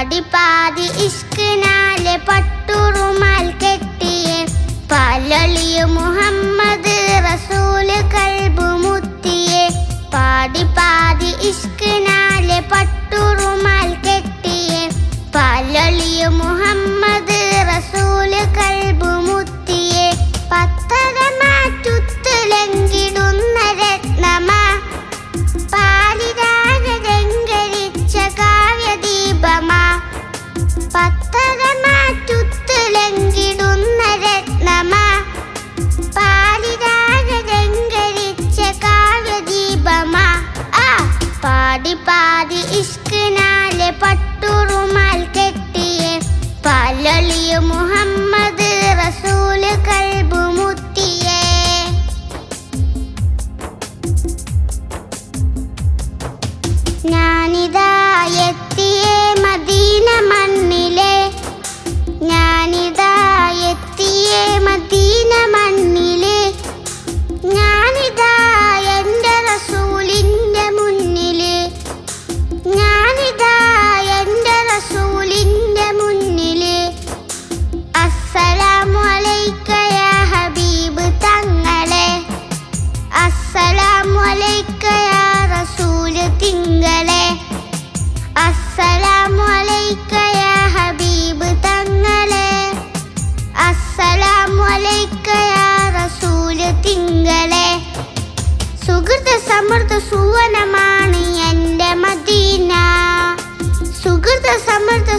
പാടി പാതി ഇഷ്കിനാലെ പട്ടുറുമായി ഇഷ്കനാലെ പട്ടുറുമാൽ സമൃദ്ധ സുവനമാണ് എന്റെ മദീന. സുഹൃത സമൃദ്ധ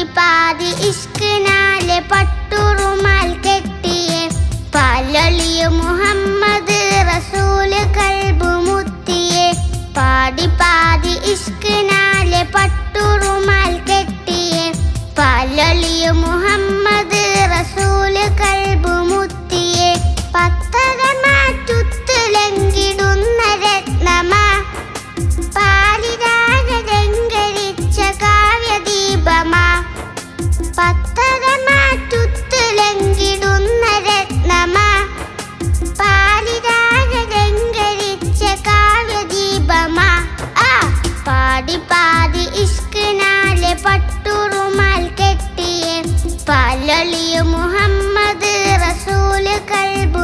പാതി ഇഷ്കിനാലെ പട്ടുറുമാൽ കെട്ടിയെ. പാലളിയ മുഹമ്മദ് റസൂൽ കൽബു മുത്തിയെ. പാടി പാതി ഇഷ്കിനാലെ പട്ടുറുമാൽ മുല്ലളിയ മുഹമ്മദ് റസൂൽ കൽബു